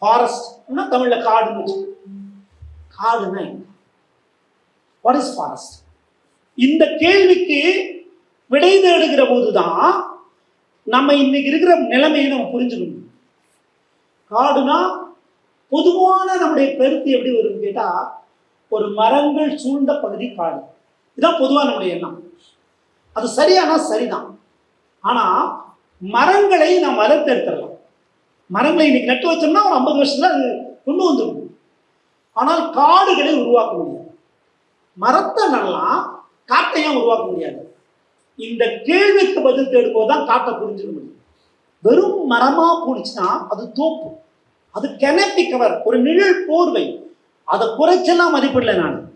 ஃபாரஸ்ட்னா தமிழ்ல காடுன்னு வச்சுக்கோங்க. காடுன்னா what is forest இந்த கேள்விக்கு விடை தேடுகிற போதுதான் நம்ம இன்னைக்கு இருக்கிற நிலைமையை நம்ம புரிஞ்சுக்கணும். காடுனா பொதுவான நம்முடைய கருத்து எப்படி வரும்னு கேட்டா ஒரு மரங்கள் சூழ்ந்த பகுதி காடு. இதுதான் பொதுவா நம்முடைய எண்ணம். அது சரியானா சரிதான். ஆனா மரங்களை நாம் வளர்த்தெடுத்துடலாம். மரங்களை இன்னைக்கு நட்டு வச்சோம்னா ஒரு ஐம்பது வருஷத்துல அது கொண்டு வந்துடும் ஆனால் காடுகளை உருவாக்க முடியாது. மரத்தை நல்லா காட்டையும் உருவாக்க முடியாது? இந்த கேள்விக்கு பதில் தேடும்போது தான் காட்டை புரிஞ்சுக்க முடியும். வெறும் மரமா போனிச்சுன்னா அது தோப்பு. அது கெனப்பி கவர் ஒரு நிழல் போர்வை. அதை குறைச்செல்லாம் மதிப்பிடல நான்.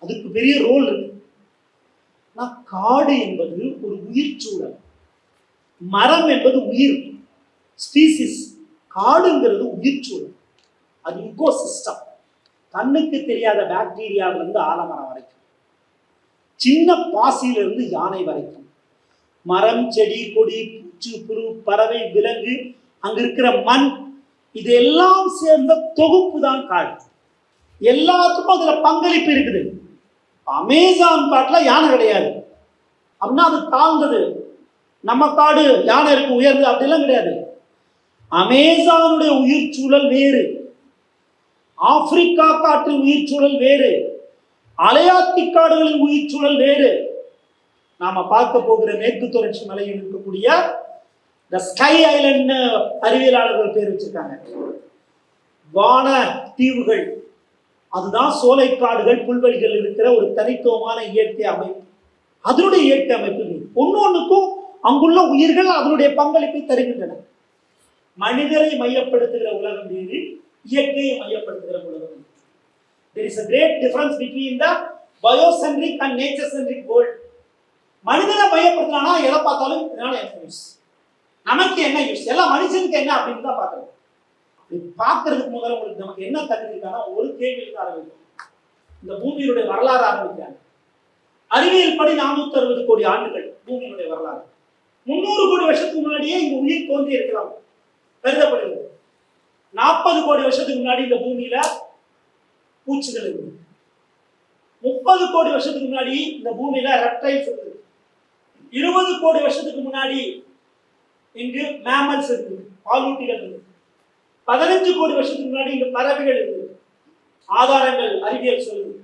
அதுக்கு பெரிய ரோல் இருக்கு. நான் காடு என்பது ஒரு உயிர் சூழல். மரம் என்பது உயிர் ஸ்பீசிஸ் காடுங்கிறது உயிர் சூழல். அது இக்கோ சிஸ்டம் கண்ணுக்கு தெரியாத பாக்டீரியாவிலிருந்து ஆலமரம் வரைக்கும். சின்ன பாசியிலிருந்து யானை வரைக்கும். மரம் செடி கொடி பூச்சி புழு பறவை விலங்கு அங்கே இருக்கிற மண் இதெல்லாம் சேர்ந்த தொகுப்பு தான் காடு. எல்லாத்துக்கும் அதுல பங்களிப்பு இருக்குது. அமேசான் காட்டுல யானை கிடையாது. அப்படின்னா அது தாழ்ந்தது. நம்ம காடு யானை இருக்கு உயர்ந்து அப்படிலாம் கிடையாது. அமேசானுடைய உயிர் சூழல் வேறு. ஆப்பிரிக்கா காட்டில் உயிர் சூழல் வேறு. அலையாத்தி காடுகளின் உயிர் சூழல் வேறு. நாம பார்க்க போகிற மேற்கு தொடர்ச்சி மலையில் இருக்கக்கூடிய த ஸ்கை ஐலண்ட் அறிவியலாளர்கள் பேர் வச்சிருக்காங்க. வான தீவுகள். அதுதான் சோலைக்காடுகள் புல்வெளிகள் இருக்கிற ஒரு தனித்துவமான இயற்கை அமைப்பு. அதனுடைய இயற்கை அமைப்பு இது. அங்குள்ள உயிர்கள் அதனுடைய பங்களிப்பை தருகின்றன. மனிதரை மையப்படுத்துகிற உலகம் வேறு இயற்கையை மையப்படுத்துகிற உலகம் there is a great difference between the biocentric and nature centric world. மனிதனை மையப்படுத்தினா எதை பார்த்தாலும் இதனால என்ன யூஸ் நமக்கு என்ன யூஸ் எல்லாம் மனுஷனுக்கு என்ன அப்படின்னு தான் பார்க்கணும். பார்க்கறதுக்கு முதல்ல உங்களுக்கு நமக்கு என்ன தகுதி இருக்கானா ஒரு கேள்வியில் ஆரம்பிக்கும் இந்த பூமியினுடைய வரலாறு ஆரம்பிக்கிறாங்க. அறிவியல் படி நானூத்தி அறுபது கோடி ஆண்டுகள் பூமியினுடைய வரலாறு. முன்னூறு கோடி வருஷத்துக்கு முன்னாடியே இங்க உயிர் தோன்றி இருக்கலாம் கருதப்படுகிறது. நாற்பது கோடி வருஷத்துக்கு முன்னாடி இந்த பூமியில பூச்சிகள் இருந்தது. முப்பது கோடி வருஷத்துக்கு முன்னாடி இந்த பூமியில ரெப்டைல்ஸ் இருந்தது. இருபது கோடி வருஷத்துக்கு முன்னாடி இங்கு மேமல்ஸ் இருந்தது பாலூட்டிகள் இருந்தது. பதினஞ்சு கோடி வருஷத்துக்கு முன்னாடி இங்கு பறவைகள் இருந்தது. ஆதாரங்கள் அறிவியல் சொல்லுது.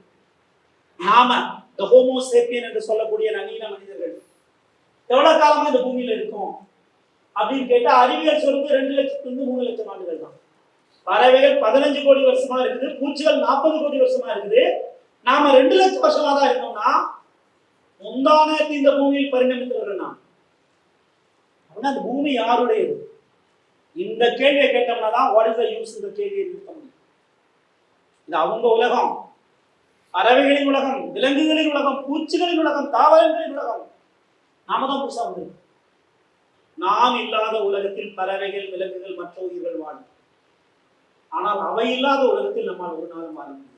நாம இந்த ஹோமோசேப்பியன் என்று சொல்லக்கூடிய நவீன மனிதர்கள் எவ்வளவு காலமா இந்த பூமியில இருக்கும்? அப்படின்னு கேட்டா அறிவியல் சொல்றது ரெண்டு லட்சத்துல இருந்து மூணு லட்சம் ஆண்டுகள் தான். பறவைகள் பதினஞ்சு கோடி வருஷமா இருக்குது பூச்சிகள் நாற்பது கோடி வருஷமா இருக்குது. நாம ரெண்டு லட்சம் வருஷமா தான் இருக்கோம்னா முந்தானத்து இந்த பூமியில் பரிணமித்தவர்கள் நாம். அப்படின்னா அந்த பூமி யாருடையது? இந்த கேள்வியை கேட்டோம்னா தான் வாட் இஸ் த யூஸ் இந்த கேள்வியை நிறுத்த முடியும். இது அவங்க உலகம். பறவைகளின் உலகம் விலங்குகளின் உலகம் பூச்சிகளின் உலகம் தாவரங்களின் உலகம். நாம தான் புதுசாக வந்திருக்கோம். நாம் இல்லாத உலகத்தில் பறவைகள் விலங்குகள் மற்ற உயிர்கள் வாழும் ஆனால் அவை இல்லாத உலகத்தில் நம்மால் ஒரு நாள் வாழ முடியும்